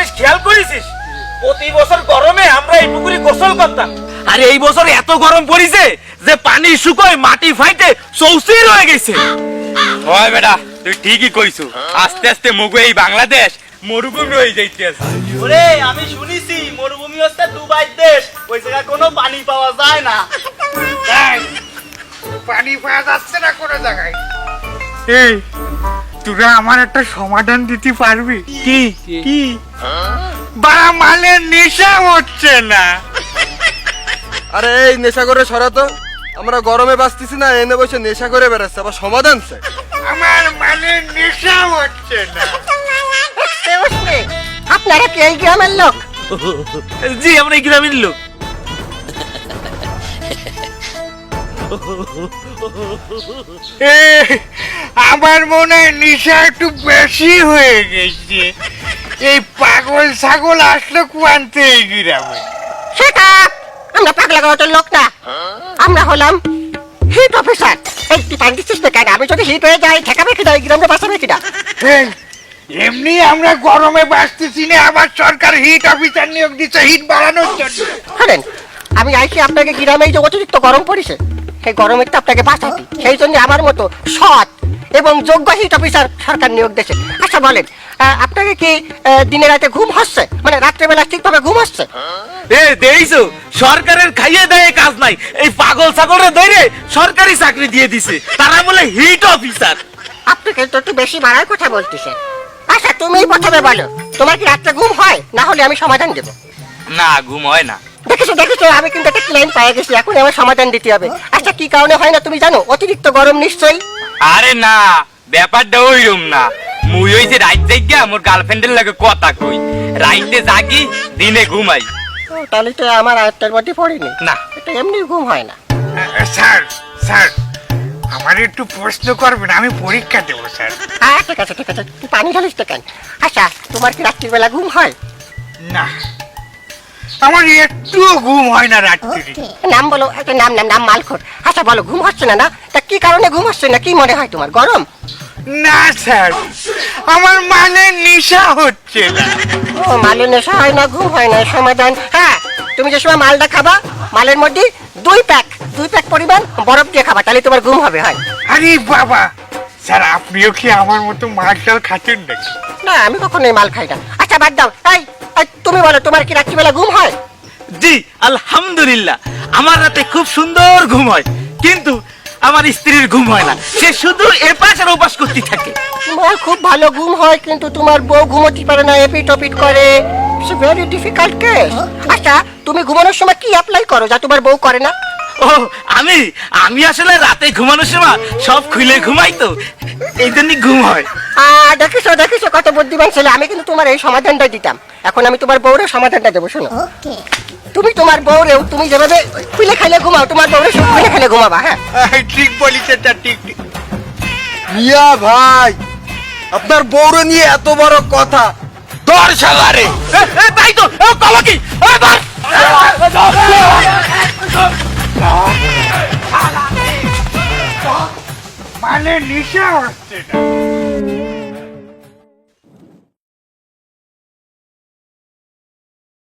জিনিস খেয়াল করেছিস প্রতি বছর গরমে আমরা এই পুকুরে গোসল করতাম। আর এই বছর এত গরম পড়িছে যে পানি শুকোয় মাটি ফাইটে চৌচির হয়ে গেছে। হয় বেটা তুই ঠিকই কইছু। আস্তে আস্তে মগু এই বাংলাদেশ মরুভূমি হয়ে যাইতেছে ওরে আমি শুনেছি মরুভূমি হচ্ছে দুবাই দেশ। ওই জায়গায় কোনো পানি পাওয়া যায় না। পানি পাওয়া যাচ্ছে না কোনো জায়গায়? এই তোরা আমার একটা সমাধান দিতে পারবি? কি? কি? বাড়া মালের নেশা হচ্ছে না। আরে এই নেশা করে সরাতো আমরা গরমে বাঁচতেছি না এনে বসে নেশা করে বেড়াচ্ছে আবার সমাধান চাই। আমার মালের নেশা হচ্ছে না। আপনারা কি এই গ্রামের লোক? জি আমরা এই গ্রামের লোক। আমার মনে হয় নেশা একটু বেশি হয়ে গেছে। এই পাগল ছাগল আসলো কুয়ান্তে এই গ্রামে সেটা আমরা পাগলা গাওয়ার লোক না। আমরা হলাম হিট অফিসার। এই তুই পানি দিচ্ছিস না কেন আমি যদি হিট হয়ে যাই ঠেকাবে কিনা এই গ্রামে বাঁচাবে কিনা এই, এমনি আমরা গরমে বাঁচতেছি না আবার সরকার হিট অফিসার নিয়োগ দিচ্ছে হিট বাড়ানোর জন্য। শোনেন আমি আইছি আপনাকে গ্রামে এই যে অতিরিক্ত গরম পড়েছে। সেই গরমের তো আপনাকে বাঁচাতে সেই জন্য আমার মতো সৎ এবং যোগ্য হিট অফিসার সরকার নিয়োগ দিয়েছে। আচ্ছা বলেন আপনাকে কি দিনে রাতে ঘুম হচ্ছে? মানে রাত্রেবেলা ঠিকভাবে ঘুম হচ্ছে? এ দেইছো সরকারের খাইয়ে দেয় কাজ নাই। এই পাগল ছাগলরে ধরে সরকারি চাকরি দিয়ে দিছে। তারা বলে হিট অফিসার আপনি কিন্তু একটু বেশি বাড়ার কথা বলতেছেন আচ্ছা তুমিই প্রথমে বলো তোমার কি রাত্রে ঘুম হয়? না হলে আমি সমাধান দেবো। না ঘুম হয় না। দেখেছ দেখেছ আমি কিন্তু একটা ক্লেম পেয়ে গেছি এখন আমার সমাধান দিতে হবে। আচ্ছা কি কারণে হয় না তুমি জানো? অতিরিক্ত গরম নিশ্চয়ই? আরে না ব্যাপারটা ওইরকম না। মুই ওই যে রাইত জায়গা মোর গার্লফ্রেন্ডের লাগে কথা কই। রাইতে জাগি দিনে ঘুমাই। তাহলে তো আমার আয়ত্তের মধ্যে পড়েনি। না। এটা এমনি ঘুম হয় না। স্যার স্যার আমার একটু প্রশ্ন করবেন আমি পরীক্ষা দেবো স্যার। হ্যাঁ ঠিক আছে ঠিক আছে তুই পানি ঢালিস তো কেন? আচ্ছা তোমার কি রাত্রিবেলা ঘুম হয়? না। আমার একটুও ঘুম হয় না রাত্রি নাম বলো একটা নাম নাম নাম মালখোর। আচ্ছা বলো ঘুম হচ্ছে না না? তা কি কারণে ঘুম হচ্ছে না? কি মনে হয় তোমার? গরম? না স্যার আমার মানে নেশা হচ্ছে না। ও মালের নেশা হয় না ঘুম হয় না সমাধান। হ্যাঁ তুমি যে সময় মালটা খাবা মালের মধ্যে দুই প্যাক দুই প্যাক পরিমাণ বরফ দিয়ে খাবা তাহলে তোমার ঘুম হবে হয়। আরে বাবা স্যার আপনিও কি আমার মতো মার্শাল খাচ্ছেন নাকি? না আমি কখনোই মাল খাই না। আচ্ছা বাদ দাও। এই এই, তুমি বলো তোমার কি রাত্রিবেলা ঘুম হয়? জি আলহামদুলিল্লাহ। আমার রাতে খুব সুন্দর ঘুম হয় কিন্তু আমার স্ত্রীর ঘুম হয় না। সে শুধু এপাশ আর ওপাশ করতে থাকে। তোমার খুব ভালো ঘুম হয় কিন্তু তোমার বউ ঘুমোতে পারে না এপিট ওপিট করে। ভেরি ডিফিকাল্ট কেস আচ্ছা তুমি ঘুমানোর সময় কি অ্যাপ্লাই করো যা তোমার বউ করে না? ও আমি আমি আসলে রাতে ঘুমানোর সময় সব খুলে ঘুমাই তো এই জন্যই ঘুম হয়। আহ, দেখিছো দেখিছো কত বুদ্ধিমান ছেলে। আমি কিন্তু তোমার এই সমাধানটা দিতাম। এখন আমি তোমার বউরের সমাধানটা দেবো শোনো। তুমি তোমার বউরেও তুমি যেভাবে খুলে খাইলে ঘুমাও তোমার বউরে সব খুলে খাইলে ঘুমাবা হ্যাঁ? ঠিক বলিছেন তা ঠিক। মিয়া ভাই আপনার বউরে নিয়ে এত বড় কথা ধর শালারে তাই তো এ, কলো কি। মানে নেশা হচ্ছে